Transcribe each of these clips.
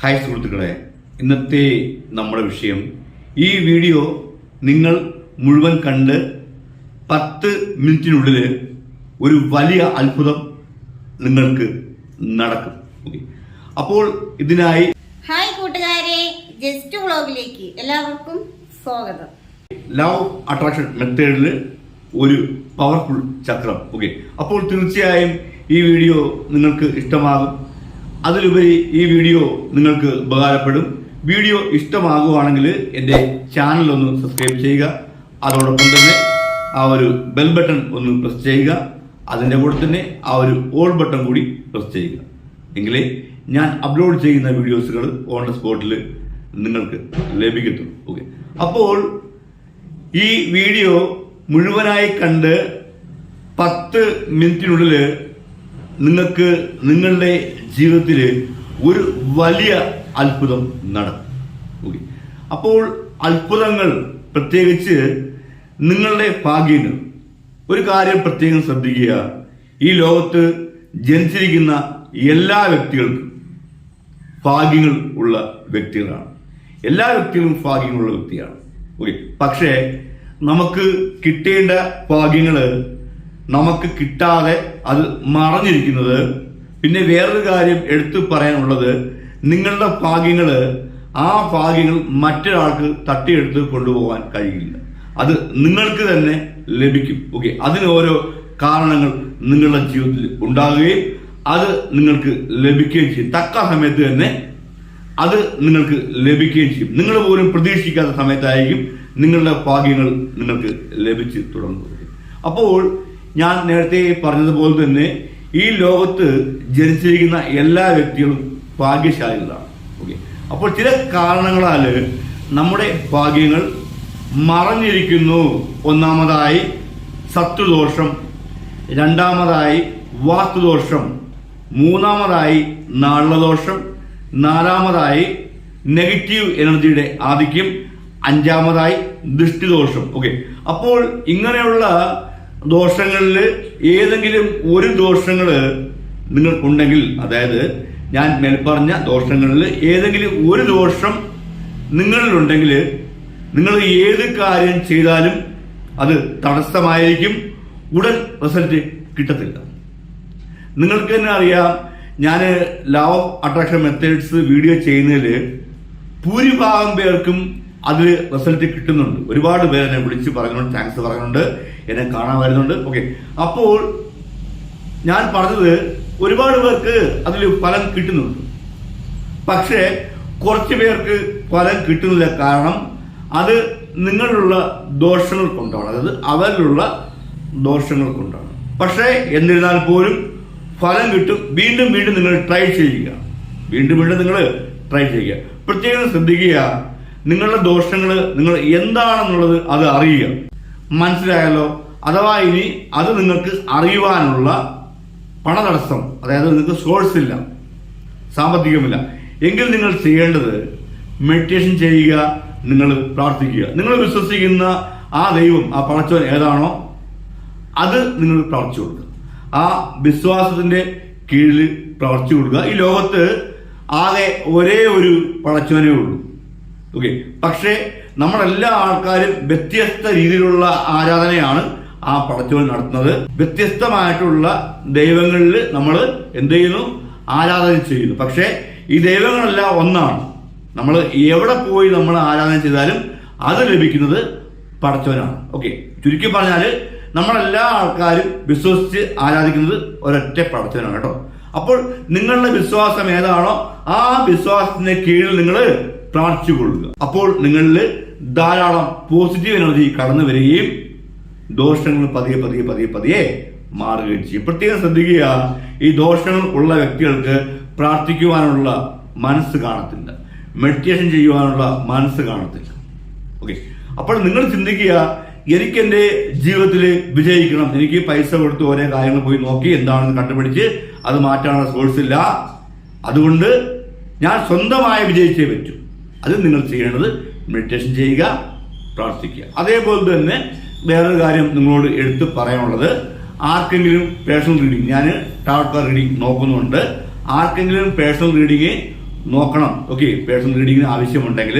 Hi സുഹൃത്തുക്കളെ. ഇന്നത്തെ നമ്മുടെ വിഷയം. ഈ വീഡിയോ നിങ്ങൾ മുഴുവൻ കണ്ട് പത്ത് മിനിറ്റിനുള്ളിൽ ഒരു വലിയ അത്ഭുതം നിങ്ങൾക്ക് നടക്കും. അപ്പോൾ ഇതിനായി ഹായ് കൂട്ടുകാരെ ജസ്റ്റ് വ്ളോഗിലേക്ക് എല്ലാവർക്കും സ്വാഗതം. ലവ് അട്രാക്ഷൻ മെത്തേഡിൽ ഒരു പവർഫുൾ ചക്രം. ഓക്കെ അപ്പോൾ തീർച്ചയായും ഈ വീഡിയോ നിങ്ങൾക്ക് ഇഷ്ടമാകും. അതിലുപരി ഈ വീഡിയോ നിങ്ങൾക്ക് ഉപകാരപ്പെടും. വീഡിയോ ഇഷ്ടമാകുവാണെങ്കിൽ എന്റെ ചാനൽ ഒന്ന് സബ്സ്ക്രൈബ് ചെയ്യുക. അതോടൊപ്പം തന്നെ ആ ഒരു ബെൽ ബട്ടൺ ഒന്ന് പ്രസ് ചെയ്യുക. അതിന്റെ കൂടെ തന്നെ ആ ഒരു ഓൾ ബട്ടൺ കൂടി പ്രസ് ചെയ്യുക. എങ്കിലേ ഞാൻ അപ്ലോഡ് ചെയ്യുന്ന വീഡിയോസുകൾ ഓൺ ദ സ്പോട്ടിൽ നിങ്ങൾക്ക് ലഭിക്കത്തുള്ളൂ. ഓക്കെ അപ്പോൾ ഈ വീഡിയോ മുഴുവനായി കണ്ട് പത്ത് മിനിറ്റിനുള്ളിൽ നിങ്ങൾക്ക് നിങ്ങളുടെ ജീവിതത്തിൽ ഒരു വലിയ അത്ഭുതം നടക്കും. ഓക്കെ. അപ്പോൾ അത്ഭുതങ്ങൾ പ്രത്യേകിച്ച് നിങ്ങളുടെ ഭാഗ്യങ്ങൾ. ഒരു കാര്യം പ്രത്യേകം ശ്രദ്ധിക്കുക. ഈ ലോകത്ത് ജനിച്ചിരിക്കുന്ന എല്ലാ വ്യക്തികൾക്കും ഭാഗ്യങ്ങൾ ഉള്ള വ്യക്തികളാണ്. എല്ലാ വ്യക്തികളും ഭാഗ്യങ്ങളുള്ള വ്യക്തിയാണ്. ഓക്കെ. പക്ഷേ നമുക്ക് കിട്ടേണ്ട ഭാഗ്യങ്ങൾ നമുക്ക് കിട്ടാതെ അത് മറഞ്ഞിരിക്കുന്നത് പിന്നെ വേറൊരു കാര്യം എടുത്തു പറയാനുള്ളത് നിങ്ങളുടെ ഭാഗ്യങ്ങൾ ആ ഭാഗ്യങ്ങൾ മറ്റൊരാൾക്ക് തട്ടിയെടുത്ത് കൊണ്ടുപോകാൻ കഴിയില്ല. അത് നിങ്ങൾക്ക് തന്നെ ലഭിക്കും. ഓക്കെ അതിന് ഓരോ കാരണങ്ങൾ നിങ്ങളുടെ ജീവിതത്തിൽ ഉണ്ടാകുകയും അത് നിങ്ങൾക്ക് ലഭിക്കുകയും ചെയ്യും. തക്ക സമയത്ത് തന്നെ അത് നിങ്ങൾക്ക് ലഭിക്കുകയും ചെയ്യും. നിങ്ങൾ പോലും പ്രതീക്ഷിക്കാത്ത സമയത്തായിരിക്കും നിങ്ങളുടെ ഭാഗ്യങ്ങൾ നിങ്ങൾക്ക് ലഭിച്ച് തുടങ്ങുന്നത്. അപ്പോൾ ഞാൻ നേരത്തെ പറഞ്ഞതുപോലെ തന്നെ ഈ ലോകത്ത് ജനിച്ചിരിക്കുന്ന എല്ലാ വ്യക്തികളും ഭാഗ്യശാലികളാണ്. ഓക്കെ അപ്പോൾ ചില കാരണങ്ങളാൽ നമ്മുടെ ഭാഗ്യങ്ങൾ മറഞ്ഞിരിക്കുന്നു. ഒന്നാമതായി സത്വദോഷം രണ്ടാമതായി വാസ്തുദോഷം മൂന്നാമതായി നാളദോഷം നാലാമതായി നെഗറ്റീവ് എനർജിയുടെ ആധിക്യം അഞ്ചാമതായി ദൃഷ്ടിദോഷം. ഓക്കെ അപ്പോൾ ഇങ്ങനെയുള്ള ദോഷങ്ങളിൽ ഏതെങ്കിലും ഒരു ദോഷങ്ങൾ നിങ്ങൾക്കുണ്ടെങ്കിൽ അതായത് ഞാൻ മേൽപ്പറഞ്ഞ ദോഷങ്ങളിൽ ഏതെങ്കിലും ഒരു ദോഷം നിങ്ങളിലുണ്ടെങ്കിൽ നിങ്ങൾ ഏത് കാര്യം ചെയ്താലും അത് തടസ്സമായിരിക്കും ഉടൻ റിസൾട്ട് കിട്ടത്തില്ല. നിങ്ങൾക്ക് തന്നെ അറിയാം ഞാൻ ലവ് അട്രാക്ഷൻ മെത്തേഡ്സ് വീഡിയോ ചെയ്യുന്നതിൽ ഭൂരിഭാഗം പേർക്കും അതിൽ റിസൾട്ട് കിട്ടുന്നുണ്ട്. ഒരുപാട് പേര് എന്നെ വിളിച്ച് പറയുന്നുണ്ട് താങ്ക്സ് പറയുന്നുണ്ട് എന്നെ കാണാൻ വരുന്നുണ്ട്. ഓക്കെ അപ്പോൾ ഞാൻ പറഞ്ഞത് ഒരുപാട് പേർക്ക് അതിൽ ഫലം കിട്ടുന്നുണ്ട്. പക്ഷേ കുറച്ച് പേർക്ക് ഫലം കിട്ടുന്നില്ല കാരണം അത് നിങ്ങളിലുള്ള ദോഷങ്ങൾ കൊണ്ടാണ്. അതായത് അവരിലുള്ള ദോഷങ്ങൾ കൊണ്ടാണ്. പക്ഷേ എന്നിരുന്നാൽ പോലും ഫലം കിട്ടും. വീണ്ടും വീണ്ടും നിങ്ങൾ ട്രൈ ചെയ്യുക. വീണ്ടും വീണ്ടും നിങ്ങൾ ട്രൈ ചെയ്യുക. പ്രത്യേകം ശ്രദ്ധിക്കുക. നിങ്ങളുടെ ദോഷങ്ങൾ നിങ്ങൾ എന്താണെന്നുള്ളത് അത് അറിയുക. മനസ്സിലായല്ലോ? അഥവാ ഇനി അത് നിങ്ങൾക്ക് അറിയുവാനുള്ള പണതടസ്സം അതായത് നിങ്ങൾക്ക് സോഴ്സ് ഇല്ല സാമ്പത്തികമില്ല. എങ്കിൽ നിങ്ങൾ ചെയ്യേണ്ടത് മെഡിറ്റേഷൻ ചെയ്യുക നിങ്ങൾ പ്രാർത്ഥിക്കുക. നിങ്ങൾ വിശ്വസിക്കുന്ന ആ ദൈവം ആ പടച്ചവൻ ഏതാണോ അത് നിങ്ങൾ പ്രവർത്തിച്ചു കൊടുക്കുക. ആ വിശ്വാസത്തിന്റെ കീഴിൽ പ്രവർത്തിച്ചു കൊടുക്കുക. ഈ ലോകത്ത് ആകെ ഒരേ ഒരു പടച്ചവനേ ഉള്ളൂ. ഓക്കെ പക്ഷേ നമ്മളെല്ലാ ആൾക്കാരും വ്യത്യസ്ത രീതിയിലുള്ള ആരാധനയാണ് ആ പടച്ചവൻ നടത്തുന്നത്. വ്യത്യസ്തമായിട്ടുള്ള ദൈവങ്ങളിൽ നമ്മൾ എന്ത് ചെയ്യുന്നു? ആരാധന ചെയ്യുന്നു. പക്ഷേ ഈ ദൈവങ്ങളെല്ലാം ഒന്നാണ്. നമ്മൾ എവിടെ പോയി നമ്മൾ ആരാധന ചെയ്താലും അത് ലഭിക്കുന്നത് പടച്ചവനാണ്. ഓക്കെ ചുരുക്കി പറഞ്ഞാൽ നമ്മളെല്ലാ ആൾക്കാരും വിശ്വസിച്ച് ആരാധിക്കുന്നത് ഒരൊറ്റ പടച്ചവനാണ് കേട്ടോ. അപ്പോൾ നിങ്ങളുടെ വിശ്വാസം ഏതാണോ ആ വിശ്വാസത്തിന് കീഴിൽ നിങ്ങൾ പ്രാർത്ഥിച്ചു കൊള്ളുക. അപ്പോൾ നിങ്ങളിൽ ധാരാളം പോസിറ്റീവ് എനർജി കടന്നു വരികയും ദോഷങ്ങൾ പതിയെ പതിയെ പതിയെ പതിയെ മാറുകയും ചെയ്യും. പ്രത്യേകം ശ്രദ്ധിക്കുക ഈ ദോഷങ്ങൾ ഉള്ള വ്യക്തികൾക്ക് പ്രാർത്ഥിക്കുവാനുള്ള മനസ്സ് കാണത്തില്ല. മെഡിറ്റേഷൻ ചെയ്യുവാനുള്ള മനസ്സ് കാണത്തില്ല. ഓക്കെ അപ്പോൾ നിങ്ങൾ ചിന്തിക്കുക എനിക്ക് എന്റെ ജീവിതത്തിൽ വിജയിക്കണം. എനിക്ക് പൈസ കൊടുത്ത് ഓരോ കാര്യങ്ങൾ പോയി നോക്കി എന്താണെന്ന് കണ്ടുപിടിച്ച് അത് മാറ്റാനുള്ള സോഴ്സ് ഇല്ല. അതുകൊണ്ട് ഞാൻ സ്വന്തമായി വിജയിച്ചേ പറ്റൂ. അത് നിങ്ങൾ ചെയ്യേണ്ടത് മെഡിറ്റേഷൻ ചെയ്യുക പ്രാർത്ഥിക്കുക. അതേപോലെ തന്നെ വേറൊരു കാര്യം നിങ്ങളോട് എടുത്ത് പറയാനുള്ളത് ആർക്കെങ്കിലും പേഴ്സണൽ റീഡിങ് ഞാൻ ടാവട്ട റീഡിങ് നോക്കുന്നുണ്ട്. ആർക്കെങ്കിലും പേഴ്സണൽ റീഡിങ് നോക്കണം. ഓക്കെ പേഴ്സണൽ റീഡിങ്ങിന് ആവശ്യമുണ്ടെങ്കിൽ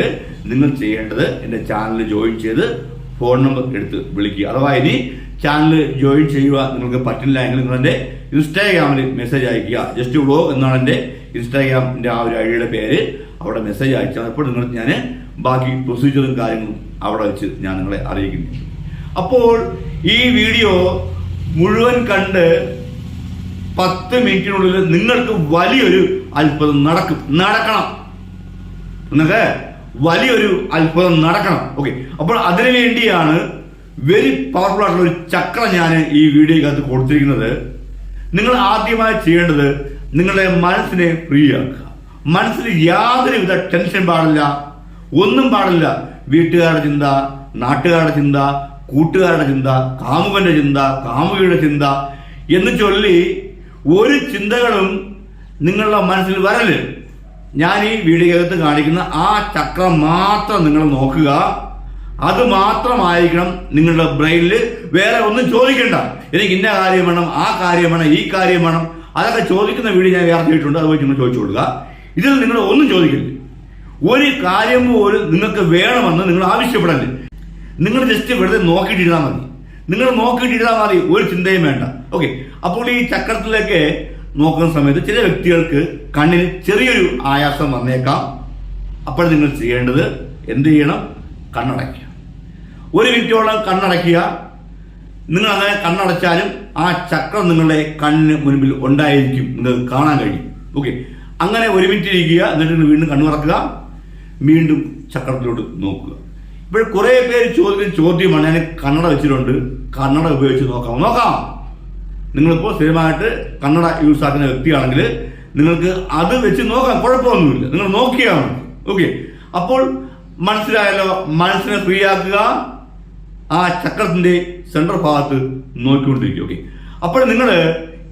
നിങ്ങൾ ചെയ്യേണ്ടത് എന്റെ ചാനൽ ജോയിൻ ചെയ്ത് ഫോൺ നമ്പർ എടുത്ത് വിളിക്കുക. അഥവാ ഇനി ചാനൽ ജോയിൻ ചെയ്യുക നിങ്ങൾക്ക് പറ്റില്ല എങ്കിൽ നിങ്ങൾ എന്റെ ഇൻസ്റ്റാഗ്രാമിൽ മെസ്സേജ് അയക്കുക ജസ്റ്റ് വ്ലോഗ് എന്നാണ് എന്റെ ഇൻസ്റ്റാഗ്രാമിന്റെ ആ ഒരു ഐഡിയുടെ പേര്. അവിടെ മെസ്സേജ് അയച്ചാൽ അപ്പോൾ നിങ്ങൾ ഞാൻ ബാക്കി പ്രൊസീജിയറും കാര്യങ്ങളും അവിടെ വെച്ച് ഞാൻ നിങ്ങളെ അറിയിക്കുന്നു അപ്പോൾ ഈ വീഡിയോ മുഴുവൻ കണ്ട് പത്ത് മിനിറ്റിനുള്ളിൽ നിങ്ങൾക്ക് വലിയൊരു അത്ഭുതം നടക്കും. നടക്കണം. നിങ്ങൾക്ക് വലിയൊരു അത്ഭുതം നടക്കണം. ഓക്കെ അപ്പോൾ അതിനു വേണ്ടിയാണ് വെരി പവർഫുൾ ആയിട്ടുള്ള ഒരു ചക്രം ഞാൻ ഈ വീഡിയോക്കകത്ത് കൊടുത്തിരിക്കുന്നത്. നിങ്ങൾ ആദ്യമായി ചെയ്യേണ്ടത് നിങ്ങളുടെ മനസ്സിനെ ഫ്രീ ആക്കുക. മനസ്സിൽ യാതൊരുവിധ ടെൻഷൻ പാടില്ല ഒന്നും പാടില്ല. വീട്ടുകാരുടെ ചിന്ത നാട്ടുകാരുടെ ചിന്ത കൂട്ടുകാരുടെ ചിന്ത കാമുകന്റെ ചിന്ത കാമുകിയുടെ ചിന്ത എന്ന് ചൊല്ലി ഒരു ചിന്തകളും നിങ്ങളുടെ മനസ്സിൽ വരൽ. ഞാൻ ഈ വീഡിയോക്കകത്ത് കാണിക്കുന്ന ആ ചക്രം മാത്രം നിങ്ങൾ നോക്കുക. അത് മാത്രമായിരിക്കണം നിങ്ങളുടെ ബ്രെയിനിൽ വേറെ ഒന്നും ചോദിക്കേണ്ട. എനിക്ക് ഇന്ന കാര്യം വേണം ആ കാര്യം വേണം ഈ കാര്യം വേണം. അതൊക്കെ ചോദിക്കുന്ന വീഡിയോ ഞാൻ വേറെ ചെയ്തിട്ടുണ്ട്. അത് പോയി നിങ്ങൾ ചോദിച്ചു കൊടുക്കുക. ഇതിൽ നിങ്ങൾ ഒന്നും ചോദിക്കില്ല ഒരു കാര്യം പോലും നിങ്ങൾക്ക് വേണമെന്ന് നിങ്ങൾ ആവശ്യപ്പെടല്ലേ നിങ്ങൾ ജസ്റ്റ് വെറുതെ നോക്കിയിട്ടിരുന്നാൽ മതി. നിങ്ങൾ നോക്കിയിട്ടിരുന്നാൽ മതി ഒരു ചിന്തയും വേണ്ട. ഓക്കെ അപ്പോൾ ഈ ചക്രത്തിലേക്ക് നോക്കുന്ന സമയത്ത് ചില വ്യക്തികൾക്ക് കണ്ണിന് ചെറിയൊരു ആയാസം വന്നേക്കാം. അപ്പോൾ നിങ്ങൾ ചെയ്യേണ്ടത് എന്ത് ചെയ്യണം? കണ്ണടയ്ക്കുക. ഒരു മിനിറ്റോളം കണ്ണടയ്ക്കുക. നിങ്ങൾ അങ്ങനെ കണ്ണടച്ചാലും ആ ചക്രം നിങ്ങളുടെ കണ്ണിന് മുൻപിൽ ഉണ്ടായിരിക്കും. നിങ്ങൾക്ക് കാണാൻ കഴിയും. ഓക്കെ അങ്ങനെ ഒരു മിനിറ്റ് ഇരിക്കുക എന്നിട്ട് വീണ്ടും കണ്ണു തുറക്കുക വീണ്ടും ചക്രത്തിലോട്ട് നോക്കുക. ഇപ്പോൾ കുറെ പേര് ചോദിക്കുന്ന ചോദ്യമാണ് ഞാൻ കണ്ണട വെച്ചിട്ടുണ്ട്. കണ്ണട ഉപയോഗിച്ച് നോക്കാം. നോക്കാം. നിങ്ങളിപ്പോൾ സ്ഥിരമായിട്ട് കന്നഡ യൂസ് ആക്കുന്ന വ്യക്തിയാണെങ്കിൽ നിങ്ങൾക്ക് അത് വെച്ച് നോക്കാം. കുഴപ്പമൊന്നുമില്ല. നിങ്ങൾ നോക്കിയാണ് ഓക്കെ. അപ്പോൾ മനസ്സിലായല്ലോ മനസ്സിനെ ഫ്രീ ആക്കുക ആ ചക്രത്തിന്റെ സെൻട്രൽ ഭാഗത്ത് നോക്കിക്കൊണ്ടിരിക്കുക. ഓക്കെ. അപ്പോൾ നിങ്ങൾ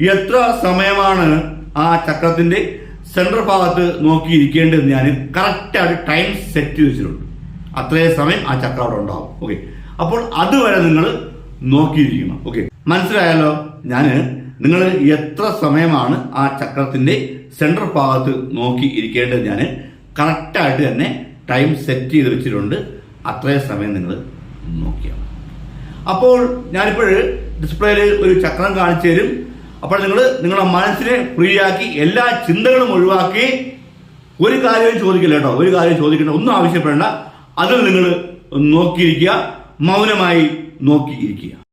എത്ര സമയമാണ് ആ ചക്രത്തിന്റെ സെൻട്രൽ ഭാഗത്ത് നോക്കിയിരിക്കേണ്ടത് ഞാൻ കറക്റ്റായിട്ട് ടൈം സെറ്റ് വെച്ചിട്ടുണ്ട്. അത്രയും സമയം ആ ചക്രം അവിടെ ഉണ്ടാവും. ഓക്കെ അപ്പോൾ അതുവരെ നിങ്ങൾ നോക്കിയിരിക്കണം. ഓക്കെ മനസ്സിലായാലോ ഞാൻ നിങ്ങൾ എത്ര സമയമാണ് ആ ചക്രത്തിന്റെ സെൻട്രൽ ഭാഗത്ത് നോക്കി ഇരിക്കേണ്ടത് ഞാൻ കറക്റ്റായിട്ട് തന്നെ ടൈം സെറ്റ് ചെയ്ത് വെച്ചിട്ടുണ്ട്. അത്രയും സമയം നിങ്ങൾ നോക്കിയാൽ. അപ്പോൾ ഞാനിപ്പോൾ ഡിസ്പ്ലേയിൽ ഒരു ചക്രം കാണിച്ചു തരും അപ്പോൾ നിങ്ങൾ നിങ്ങളുടെ മനസ്സിനെ ഫ്രീ ആക്കി എല്ലാ ചിന്തകളും ഒഴിവാക്കി ഒരു കാര്യവും ചോദിക്കില്ല കേട്ടോ. ഒരു കാര്യം ചോദിക്കേണ്ട ഒന്നും ആവശ്യപ്പെടേണ്ട. അതിൽ നിങ്ങൾ നോക്കിയിരിക്കുക മൗനമായി നോക്കിയിരിക്കുക.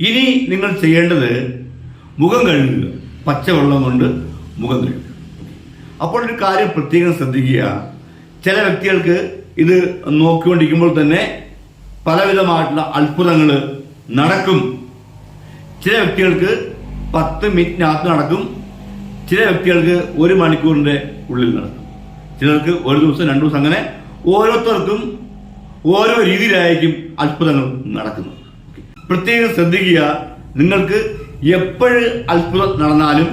ഇനി നിങ്ങൾ ചെയ്യേണ്ടത് മുഖം കഴുകുക. പച്ചവെള്ളം കൊണ്ട് മുഖം കഴുകുക. അപ്പോൾ ഒരു കാര്യം പ്രത്യേകം ശ്രദ്ധിക്കുക. ചില വ്യക്തികൾക്ക് ഇത് നോക്കിക്കൊണ്ടിരിക്കുമ്പോൾ തന്നെ പലവിധമായിട്ടുള്ള അത്ഭുതങ്ങൾ നടക്കും. ചില വ്യക്തികൾക്ക് പത്ത് മിനിറ്റിനകത്ത് നടക്കും. ചില വ്യക്തികൾക്ക് ഒരു മണിക്കൂറിന്റെ ഉള്ളിൽ നടക്കും. ചിലർക്ക് ഒരു ദിവസം രണ്ടു ദിവസം അങ്ങനെ ഓരോരുത്തർക്കും ഓരോ രീതിയിലായിരിക്കും അത്ഭുതങ്ങൾ നടക്കുന്നത്. പ്രത്യേകം ശ്രദ്ധിക്കുക. നിങ്ങൾക്ക് എപ്പോഴ് അത്ഭുതം നടന്നാലും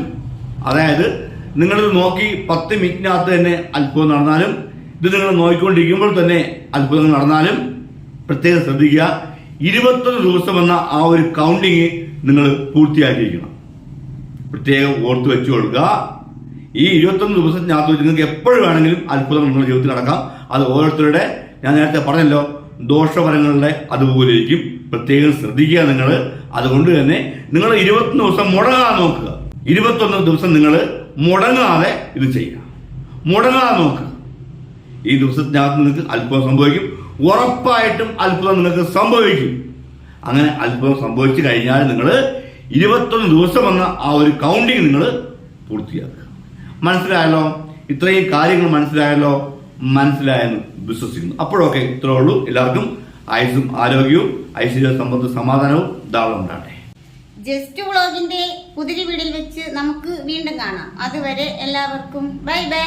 അതായത് നിങ്ങളിത് നോക്കി പത്ത് മിനിറ്റിനകത്ത് തന്നെ അത്ഭുതം നടന്നാലും ഇത് നിങ്ങൾ നോക്കിക്കൊണ്ടിരിക്കുമ്പോൾ തന്നെ അത്ഭുതങ്ങൾ നടന്നാലും പ്രത്യേകം ശ്രദ്ധിക്കുക. ഇരുപത്തൊന്ന് ദിവസം എന്ന ആ ഒരു കൗണ്ടിങ് നിങ്ങൾ പൂർത്തിയാക്കിയിരിക്കണം. പ്രത്യേകം ഓർത്ത് വെച്ചു കൊടുക്കുക. ഈ ഇരുപത്തൊന്ന് ദിവസത്തിനകത്ത് വെച്ച് നിങ്ങൾക്ക് എപ്പോഴും വേണമെങ്കിലും അത്ഭുതം നിങ്ങളുടെ ജീവിതത്തിൽ നടക്കാം. അത് ഓരോരുത്തരുടെ ഞാൻ നേരത്തെ പറഞ്ഞല്ലോ ദോഷഫലങ്ങളുടെ അതുപോലെ ഇരിക്കും. പ്രത്യേകം ശ്രദ്ധിക്കുക നിങ്ങൾ. അതുകൊണ്ട് തന്നെ നിങ്ങൾ ഇരുപത്തൊന്ന് ദിവസം മുടങ്ങാൻ നോക്കുക. ഇരുപത്തൊന്ന് ദിവസം നിങ്ങൾ മുടങ്ങാതെ ഇത് ചെയ്യുക. മുടങ്ങാതെ നോക്കുക. ഈ ദിവസത്തിനകത്ത് നിങ്ങൾക്ക് അത്ഭുതം സംഭവിക്കും. ഉറപ്പായിട്ടും അത്ഭുതം നിങ്ങൾക്ക് സംഭവിക്കും. അങ്ങനെ അത്ഭുതം സംഭവിച്ചു കഴിഞ്ഞാൽ നിങ്ങൾ ഇരുപത്തൊന്ന് ദിവസം എന്ന ആ ഒരു കൗണ്ടിങ് നിങ്ങൾ പൂർത്തിയാക്കുക. മനസ്സിലായല്ലോ? ഇത്രയും കാര്യങ്ങൾ മനസ്സിലായല്ലോ? മനസ്സിലായെന്ന് വിശ്വസിക്കുന്നു. അപ്പോഴൊക്കെ ഇത്രേ ഉള്ളൂ. എല്ലാവർക്കും ആയുസും ആരോഗ്യവും ഐശ്വര്യ സമ്പത്ത് സമാധാനവും ധാരാളം ഉണ്ടാകട്ടെ ജസ്റ്റ് വ്ളോഗിന്റെ കുതിരി വീടിൽ വെച്ച് നമുക്ക് വീണ്ടും കാണാം. അതുവരെ എല്ലാവർക്കും ബൈ ബൈ.